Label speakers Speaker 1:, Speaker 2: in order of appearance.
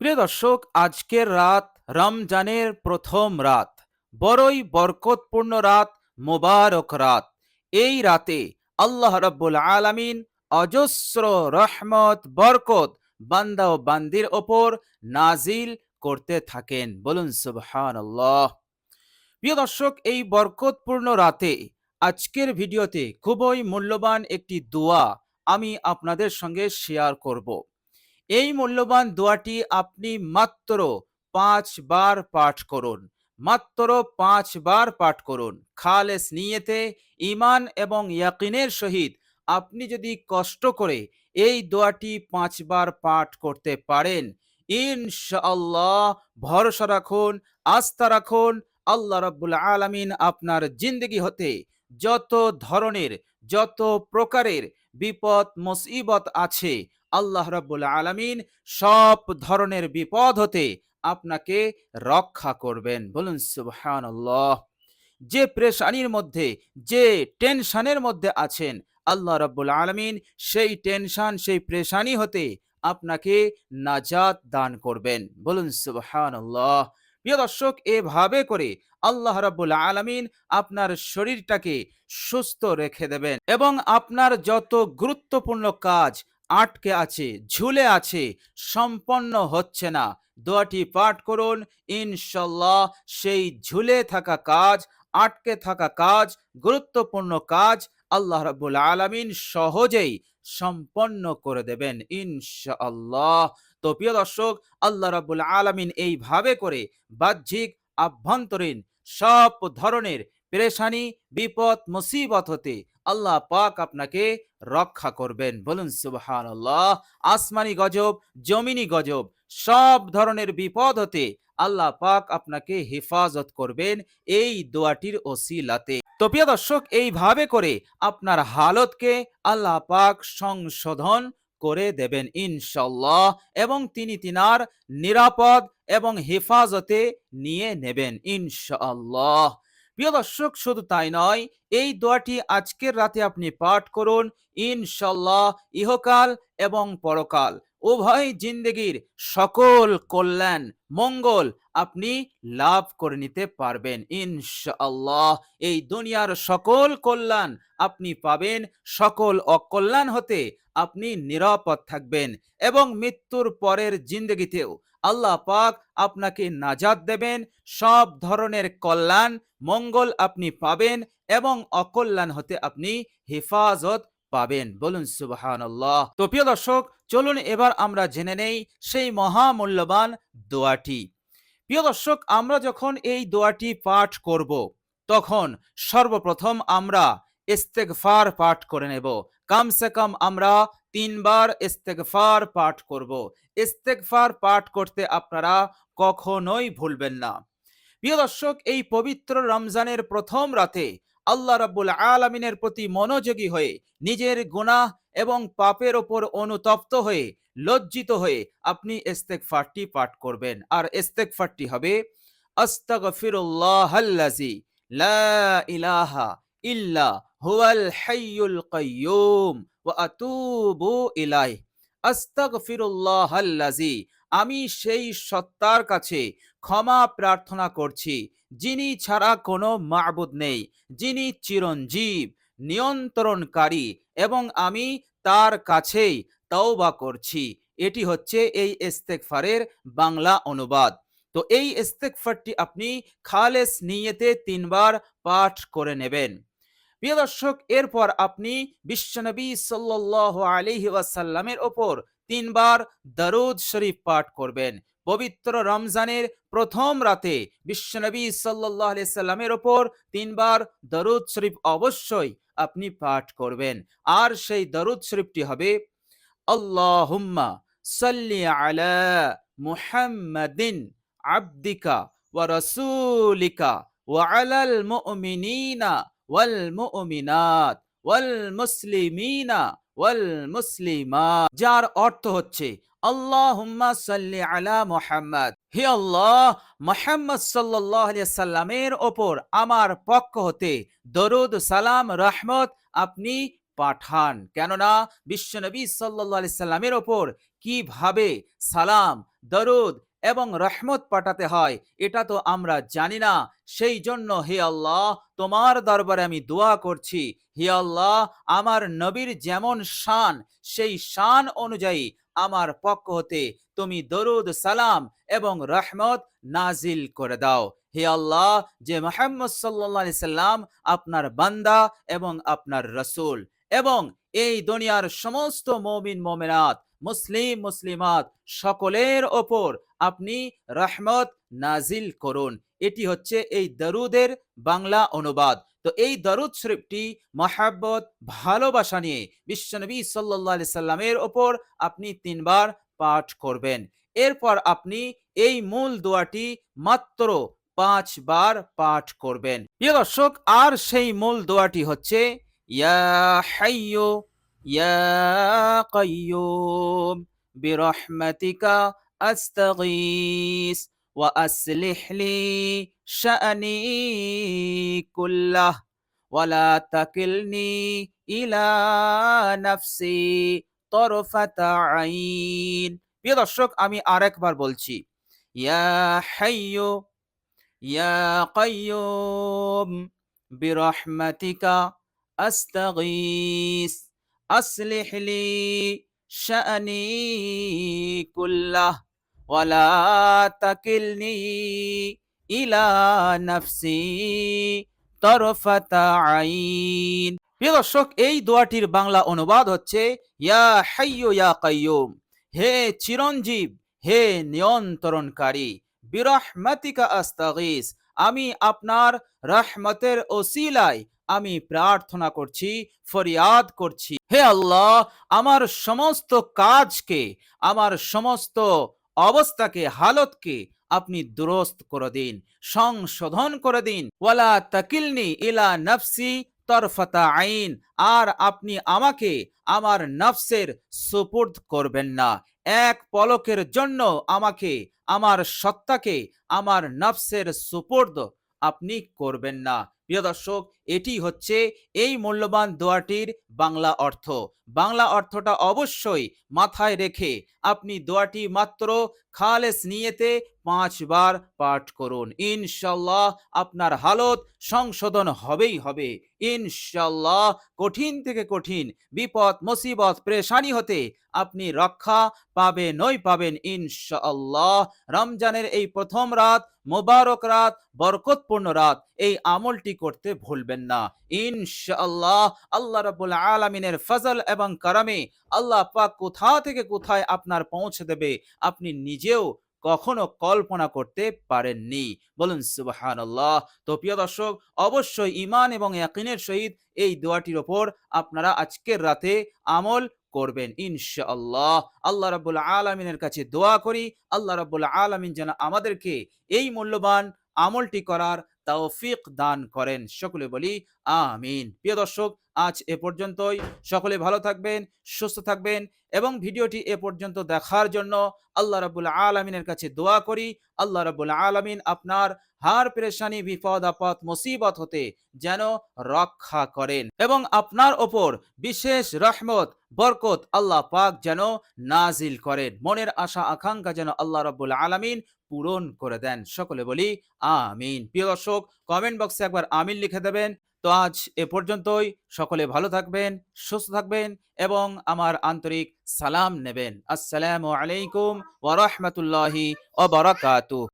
Speaker 1: প্রিয় দর্শক, আজকের রাত রমজানের প্রথম রাত। বড়ই বরকতপূর্ণ রাত, মোবারক রাত। এই রাতে আল্লাহ রব্বুল আলামিন অজস্র রহমত, বরকত বান্দা ও বান্দির ওপর নাজিল করতে থাকেন। বলুন সুবহান আল্লাহ প্রিয় দর্শক, এই বরকতপূর্ণ রাতে আজকের ভিডিওতে খুবই মূল্যবান একটি দোয়া আমি আপনাদের সঙ্গে শেয়ার করব। এই মূল্যবান দোয়াটি আপনি মাত্র পাঁচবার পাঠ করুন, মাত্র পাঁচবার পাঠ করুন। খালেস নিয়েতে ইমান এবং ইয়াকিনের সহিত আপনি যদি কষ্ট করে এই দোয়াটি পাঁচবার পাঠ করতে পারেন, ইনশাআল্লাহ ভরসা রাখুন, আস্থা রাখুন, আল্লাহ রাব্বুল আলামিন আপনার জিন্দগি হতে যত ধরনের, যত প্রকারের বিপদ, মুসিবত আছে আল্লাহ রাব্বুল আলামিন সব ধরনের বিপদ হতে আপনাকে রক্ষা করবেন। বলুন, সুবহানাল্লাহ। যে প্রেশানির মধ্যে, যে টেনশনের মধ্যে আছেন, আল্লাহ রাব্বুল আলামিন সেই টেনশন, সেই প্রেশানি হতে আপনাকে নাজাত দান করবেন। বলুন, সুবহানাল্লাহ। প্রিয় দর্শক, এভাবে করে আল্লাহ রাব্বুল আলামিন আপনার শরীরটাকে সুস্থ রেখে দেবেন এবং আপনার যত গুরুত্বপূর্ণ কাজ আটকে আছে, ঝুলে আছে, সম্পন্ন হচ্ছে না। দোয়াটি পাঠ করুন, ইনশাল্লাহ সেই ঝুলে থাকা কাজ, আটকে থাকা কাজ, গুরুত্বপূর্ণ কাজ আল্লাহ রাব্বুল আলামিন সহজেই সম্পন্ন করে দেবেন, ইনশাআল্লাহ। তো প্রিয় দর্শক, আল্লাহ রাব্বুল আলামিন এইভাবে করে বাহ্যিক, আভ্যন্তরীণ সব ধরনের পেরেশানি, বিপদ, মুসিবত হতে আল্লাহ পাক আপনাকে রক্ষা করবেন। বলুন সুবহান আল্লাহ আসমানি গজব, জমিনি গজব, সব ধরনের বিপদ হতে আল্লাহ পাক আপনাকে হেফাজত করবেন এই দোয়াটির ওসিলাতে। তো প্রিয় দর্শক, এইভাবে করে আপনার হালতকে আল্লাহ পাক সংশোধন করে দেবেন ইনশাল্লাহ এবং তিনি তিনার নিরাপদ এবং হেফাজতে নিয়ে নেবেন ইনশাআল্লাহ। প্রিয় দর্শক, শুধু তাই নয়, এই দোয়াটি আজকের রাতে আপনি পাঠ করুন। ইনশাল্লাহ, ইহকাল এবং পরকাল। উভয় জিন্দগির সকল কল্যাণ, মঙ্গল আপনি লাভ করে নিতে পারবেন। ইনশাআল্লাহ, এই দুনিয়ার সকল কল্যাণ আপনি পাবেন, সকল অকল্যাণ হতে আপনি নিরাপদ থাকবেন এবং মৃত্যুর পরের জিন্দগিতেও আল্লাহ পাক আপনাকে নাজাদ দেবেন। সব ধরনের কল্যাণ, মঙ্গল আপনি পাবেন এবং অকল্যাণ হতে আপনি হেফাজত পাবেন। বলুন সুবাহান তো প্রিয় দর্শক, চলুন এবার আমরা জেনে নেই সেই মহামূল্যবান দোয়াটি। প্রিয় দর্শক, আমরা যখন এই দোয়াটি পাঠ করব, তখন সর্বপ্রথম আমরা ইস্তেগফার পাঠ করে নেব। কমসে কম আমরা তিনবার ইস্তেগফার পাঠ করব। ইস্তেগফার পাঠ করতে আপনারা কখনোই ভুলবেন না। প্রিয় দর্শক, এই পবিত্র রমজানের প্রথম রাতে আল্লাহ রাব্বুল আলমিনের প্রতি মনোযোগী হয়ে, নিজের গুনাহ এবং পাপের ওপর অনুতপ্ত হয়ে, লজ্জিত হয়ে আপনি ইস্তেগফারটি পাঠ করবেন। আর ইস্তেগফারটি হবে, আস্তাগফিরুল্লাহাল্লাযী লা ইলাহা ইল্লা হুয়াল হাইয়ুল কাইয়্যুম ওয়া আতুবু ইলাইহি। আস্তাগফিরুল্লাহাল্লাযী, আমি সেই সত্তার কাছে ক্ষমা প্রার্থনা করছি। যিনি ছাড়া কোনো মাবুদ নেই, যিনি চিরঞ্জীব, নিয়ন্ত্রণকারী এবং আমি তার কাছেই তওবা করছি। এটি হচ্ছে এই ইস্তেগফারের বাংলা অনুবাদ। তো এই ইস্তেগফারটি আপনি খালেস নিয়েতে তিনবার পাঠ করে নেবেন। প্রিয় দর্শক, এরপর আপনি বিশ্বনবী সাল্লাহ আলহি ওয়াসাল্লামের ওপর তিনবার দরুদ শরীফ পাঠ করবেন। পবিত্র রমজানের প্রথম রাতে বিশ্বনবী সাল্লাহ সাল্লামের ওপর তিনবার দরুদ শরীফ অবশ্যই আপনি পাঠ করবেন। আর সেই দরুদ শরীফটি হবে, আল্লাহুম্মা সাল্লি আলা মুহাম্মাদিন আবদিকা ওয়া রাসূলিকা ওয়া আলাল মুমিনিনা ওয়াল মুমিনাত ওয়াল মুসলিমিনা ওয়াল মুসলিমাত। যার অর্থ হচ্ছে আল্লাহুম্মা সাল্লি আলা মোহাম্মদ। হে আল্লাহ, মোহাম্মদ সাল্লাহ সাল্লামের ওপর আমার পক্ষ হতে দরুদ, সালাম, রহমত আপনি পাঠান। কেননা বিশ্বনবী সাল্লাহ সাল্লামের ওপর কীভাবে সালাম, দরুদ এবং রহমত পাঠাতে হয়। এটা তো আমরা জানি না। সেই জন্য হে আল্লাহ, তোমার দরবারে আমি দোয়া করছি। হে আল্লাহ, আমার নবীর যেমন শান, সেই শান অনুযায়ী আমার পক্ষ হতে তুমি দরুদ, সালাম এবং রহমত নাজিল করে দাও। হে আল্লাহ, যে মোহাম্মদ সাল্লাহ সাল্লাম আপনার বান্দা এবং আপনার রসুল এবং এই দুনিয়ার সমস্ত মমিন, মোমেনাত, মুসলিম, মুসলিমাত, সকলের ওপর আপনি রহমত নাজিল করুন। এটি হচ্ছে এই দরুদের বাংলা অনুবাদ। তো এই দরুদ শরীফটি মহাব্বত, ভালোবাসা নিয়ে বিশ্বনবী সাল্লাহ সাল্লামের ওপর আপনি তিনবার পাঠ করবেন। এরপর আপনি এই মূল দোয়াটি মাত্র পাঁচবার পাঠ করবেন। প্রিয় দর্শক, আর সেই মূল দোয়াটি হচ্ছে, ইয়া হাইয়ু ইয়া কাইয়ুম বিরহমাতিকা আস্তাগীস ওয়া আসলিহ লি শাআনি কুল্লাহ ওয়ালা তাকিলনি ইলা নাফসি তরফাতা আইন প্রিয় দর্শক, আমি আরেকবার বলছি ইয়া হাইয়ু ইয়া কাইয়ুম বিরহমাতিকা আস্তাগীস আসলিহ লি শাআনি কুল্লাহ ওয়ালা তাকিলনি ইলা নাফসি তরফাতা আইন প্রিয় দর্শক, এই দোয়াটির বাংলা অনুবাদ হচ্ছে, ইয়া হাইয়ু ইয়া কাইয়ুম হে চিরঞ্জীব, হে নিয়ন্ত্রণকারী, বিরহমাতিকা আস্তাগিস, আমি আপনার রহমতের ওসিলায় আমি প্রার্থনা করছি, ফরিয়াদ করছি। হে আল্লাহ, আমার সমস্ত কাজকে, আমার সমস্ত অবস্থাকে, হালতকে আপনি দুরস্ত করে দিন, সংশোধন করে দিন। ওয়ালা তাকিলনি ইলা নফসি তরফতা আইন, আর আপনি আমাকে আমার নফসের সুপুর্দ করবেন না। এক পলকের জন্য আমাকে, আমার সত্তাকে, আমার নফসের সুপুর্দ আপনি করবেন না। প্রিয় দর্শক, এটি হচ্ছে এই মূল্যবান দোয়াটির বাংলা অর্থ। বাংলা অর্থটা অবশ্যই মাথায় রেখে আপনি দোয়াটি মাত্র খালেস নিয়েতে পাঁচবার পাঠ করুন। ইনশাল্লাহ আপনার হালত সংশোধন হবেই হবে। ইনশাল্লাহ কঠিন থেকে কঠিন, বিপদ, মুসিবত, প্রেশানি হতে আপনি রক্ষা পাবেনই পাবেন ইনশাআল্লাহ। রমজানের এই প্রথম রাত, মোবারক রাত, বরকতপূর্ণ রাত, এই আমলটি করতে ভুলবেন না। ইনশাআল্লাহ আল্লাহ রাব্বুল আলামিনের ফজল এবং কারামে আল্লাহ পাক কোথা থেকে কোথায় আপনার পৌঁছে দেবে, আপনি নিজেও কখনো কল্পনা করতে পারেননি। বলুন সুবাহান আল্লাহ তো প্রিয় দর্শক, অবশ্যই ইমান এবং ইয়াকিনের সহিত এই দোয়াটির ওপর আপনারা আজকের রাতে আমল করবেন, ইনশাআল্লাহ। আল্লাহ রাবুল আলমিনের কাছে দোয়া করি। আল্লাহ রাবুল আলমিন যেন আমাদেরকে এই মূল্যবান আমলটি করার তৌফিক দান করেন। সকলে বলি, আমিন। প্রিয় দর্শক, আজ এ পর্যন্তই। সকলে ভালো থাকবেন, সুস্থ থাকবেন এবং ভিডিওটি এ পর্যন্ত দেখার জন্য আল্লাহ রাব্বুল আলামিনের কাছে দোয়া করি। আল্লাহ রাব্বুল আলামিন আপনার হার, পেরেশানি, বিপদ, আপদ, মুসিবত হতে যেন রক্ষা করেন এবং আপনার ওপর বিশেষ রহমত বরকত আল্লাহ পাক যেন নাজিল করেন। মনের আশা, আকাঙ্ক্ষা যেন আল্লাহ রাব্বুল আলামিন পূরণ করে দেন। সকলে বলি, আমিন। প্রিয় দর্শক কমেন্ট বক্সে একবার আমিন লিখে দেবেন। তো আজ এ পর্যন্তই। সকলে ভালো থাকবেন, সুস্থ থাকবেন এবং আমার আন্তরিক সালাম নেবেন। আসসালামু আলাইকুম ওয়া বারাকাতুহু।